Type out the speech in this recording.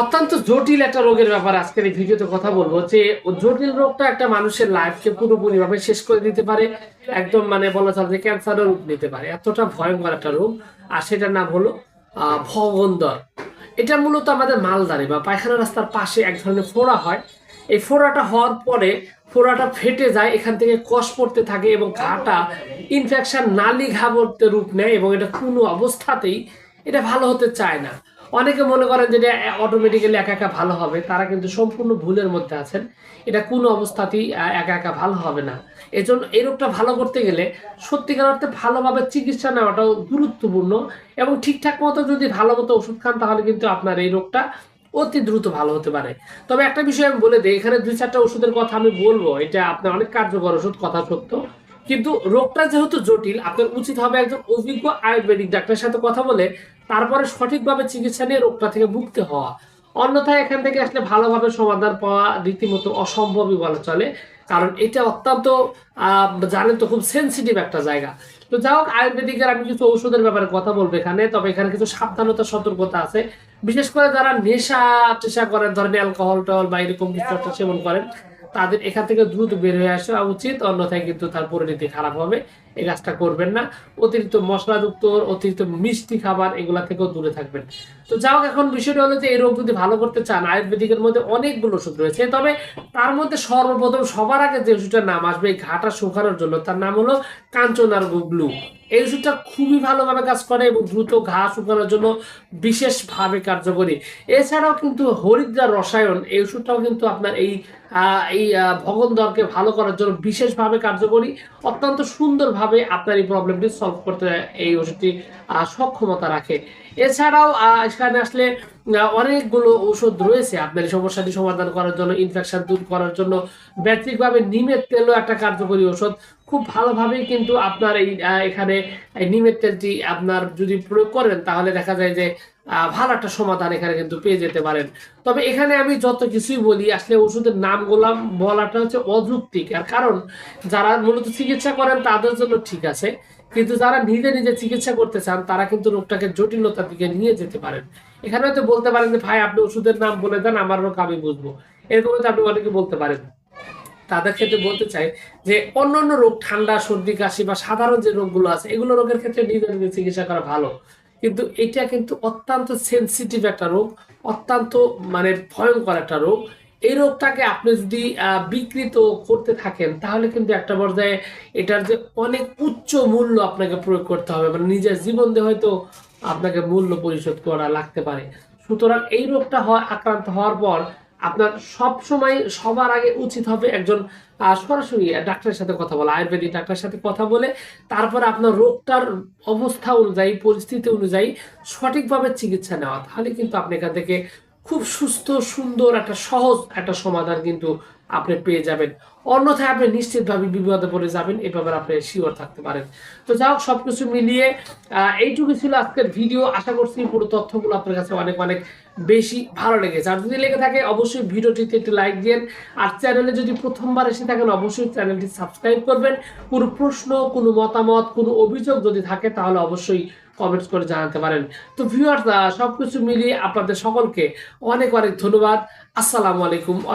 অত্যন্ত জটিল একটা রোগের ব্যাপারে আজকের এই ভিডিওতে কথা বলব যে জটিল রোগটা একটা মানুষের লাইফকে পুরোপুরি ভাবে শেষ করে দিতে পারে, একদম মানে বলা চলে যে ক্যান্সারের রূপ নিতে পারে। এতটা ভয়ঙ্কর একটা রোগ। আর সেটার নাম হলো ভগন্দর। এটা মূলত আমাদের মালদারে বা পায়খানা রাস্তার পাশে এক ধরনের ফোড়া হয়। এই ফোড়াটা হওয়ার পরে ফোড়াটা ফেটে যায়, এখান থেকে কষ পড়তে থাকে এবং ঘাটা ইনফেকশন নালি ঘা রূপ নেয় এবং এটা কোনো অবস্থাতেই এটা ভালো হতে চায় না। অনেকে মনে করেন যে অটোমেটিক্যালি একা একা ভালো হবে, তারা কিন্তু সম্পূর্ণ ভুলের মধ্যে আছেন। এটা কোনো অবস্থাতেই একা একা ভালো হবে না। এজন্য এই রোগটা ভালো করতে গেলে সত্যিকার অর্থে ভালোভাবে চিকিৎসা নেওয়াটাও গুরুত্বপূর্ণ এবং ঠিকঠাক মতো যদি ভালো মতো ওষুধ খান, তাহলে কিন্তু আপনার এই রোগটা অতি দ্রুত ভালো হতে পারে। তবে একটা বিষয় আমি বলে দিই, এখানে দুই চারটা ওষুধের কথা আমি বলব, এটা আপনার অনেক কার্যকর ওষুধ, কথা সত্য। কিন্তু রোগটা যেহেতু জটিল আপনার উচিত হবে একজন অভিজ্ঞ আয়ুর্বেদিক ডাক্তারের সাথে কথা বলে তারপরে সঠিকভাবে চিকিৎসা নিয়ে রোগটা থেকে মুক্তি হওয়া। অন্যথায় এখান থেকে আসলে ভালোভাবে সমাধান পাওয়া রীতিমতো অসম্ভবই বলা চলে কারণ এটা অত্যন্ত আহ, জানেন তো খুব সেন্সিটিভ একটা জায়গা। তো যাই হোক আয়ুর্বেদিকের আমি কিছু ঔষধের ব্যাপারে কথা বলব এখানে তবে এখানে কিছু সাবধানতা সতর্কতা আছে। বিশেষ করে যারা নেশা টেশা করেন ধরেন অ্যালকোহল টল বা এরকম কিছু একটা সেবন করেন তাদের এখান থেকে দ্রুত বের হয়ে আসা উচিত। অন্যথায় কিন্তু তার পরিণতি খারাপ হবে। এই কাজটা করবেন না। অতিরিক্ত মশলাযুক্ত অতিরিক্ত মিষ্টি খাবার এগুলা থেকেও দূরে থাকবেন। তো হোক এখন বিষয়টা হলো যে এই রোগ যদি ভালো করতে চান আয়ুর্বেদিকের মধ্যে অনেকগুলো ওষুধ রয়েছে। তবে তার মধ্যে সর্বপ্রথম সবার আগে যে ওষুধটার নাম আসবে এই ঘাটা শুকানোর জন্য তার নাম হলো কাঞ্চনার ব্লু এই ওষুধটা খুবই ভালোভাবে কাজ করে এবং দ্রুত ঘা শুকানোর জন্য বিশেষভাবে কার্যকরী। এছাড়াও কিন্তু হরিদ্রার রসায়ন এই ওষুধটাও কিন্তু আপনার এই এই আহ, ভগন্দরকে ভালো করার জন্য বিশেষভাবে কার্যকরী। অত্যন্ত সুন্দরভাবে আপনার এই প্রবলেমটি সলভ করতে এই ওষুধটি সক্ষমতা রাখে। এছাড়াও এখানে আসলে অনেকগুলো ঔষধ রয়েছে আপনার সমস্যাটি সমাধান করার জন্য ইনফেকশন দূর করার জন্য। ব্যতিরিকভাবে নিমের তেলও একটা কার্যকরী ওষুধ খুব ভালোভাবেই কিন্তু আপনার এই এখানে নিমের তেলটি আপনার যদি প্রয়োগ করেন, তাহলে দেখা যায় যে ভালো একটা সমাধান এখানে কিন্তু পেয়ে যেতে পারেন। তবে এখানে আমি যত কিছুই বলি, আসলে ওষুধের নামগুলো বলাটা হচ্ছে অযৌক্তিক। আর কারণ, যারা মূলত চিকিৎসা করেন, তাদের জন্য ঠিক আছে। কিন্তু যারা নিজে নিজে চিকিৎসা করতে চান, তারা কিন্তু রোগটাকে জটিলতার দিকে নিয়ে যেতে পারেন। এখানে হয়তো বলতে পারেন যে, ভাই, আপনি ওষুধের নাম বলে দেন, আমার রোগ আমি বুঝব। এরকম হয়তো আপনি অনেকে বলতে পারেন। তাদের ক্ষেত্রে বলতে চাই যে, অন্যান্য রোগ, ঠান্ডা, সর্দি, কাশি বা সাধারণ যে রোগগুলো আছে, এগুলো রোগের ক্ষেত্রে নিজে নিজে চিকিৎসা করা ভালো। কিন্তু এটা কিন্তু অত্যন্ত সেন্সিটিভ একটা রোগ, অত্যন্ত মানে ভয়ঙ্কর একটা রোগ। এই রোগটাকে আপনি যদি বিকৃত করতে থাকেন, তাহলে কিন্তু একটা পর্যায়ে এটার যে অনেক উচ্চ মূল্য আপনাকে প্রয়োগ করতে হবে। মানে নিজের জীবন দিয়ে হয়তো আপনাকে মূল্য পরিশোধ করা লাগতে পারে। সুতরাং এই রোগটা হয় আক্রান্ত হওয়ার পর আপনার সব সময় সবার আগে উচিত হবে একজন সরাসরি ডাক্তারের সাথে কথা বলা, আয়ুর্বেদিক ডাক্তারের সাথে কথা বলে, তারপরে আপনার রোগটার অবস্থা অনুযায়ী, পরিস্থিতি অনুযায়ী সঠিকভাবে চিকিৎসা নেওয়া। তাহলে কিন্তু আপনি এখান থেকে খুব সুস্থ সুন্দর একটা সহজ একটা সমাধান কিন্তু আপনি পেয়ে যাবেন। অন্যথায় আপনি নিশ্চিতভাবে বিপদে পড়ে যাবেন এ ব্যাপারে আপনি শিওর থাকতে পারেন। তো যাই হোক সবকিছু মিলিয়ে আহ, এইটুকু ছিল আজকের ভিডিও আশা করছি পুরো তথ্যগুলো আপনার কাছে অনেক অনেক বেশি ভালো লেগেছে। আর যদি লেগে থাকে অবশ্যই ভিডিওটিতে একটি লাইক দিন আর চ্যানেলে যদি প্রথমবার এসে থাকেন অবশ্যই চ্যানেলটি সাবস্ক্রাইব করবেন। কোনো প্রশ্ন কোনো মতামত কোনো অভিযোগ যদি থাকে তাহলে অবশ্যই কমেন্টস করে জানাতে পারেন। তো ভিউয়ার্স সবকিছু মিলিয়ে আপনাদের সকলকে অনেক অনেক ধন্যবাদ। আসসালামু আলাইকুম আ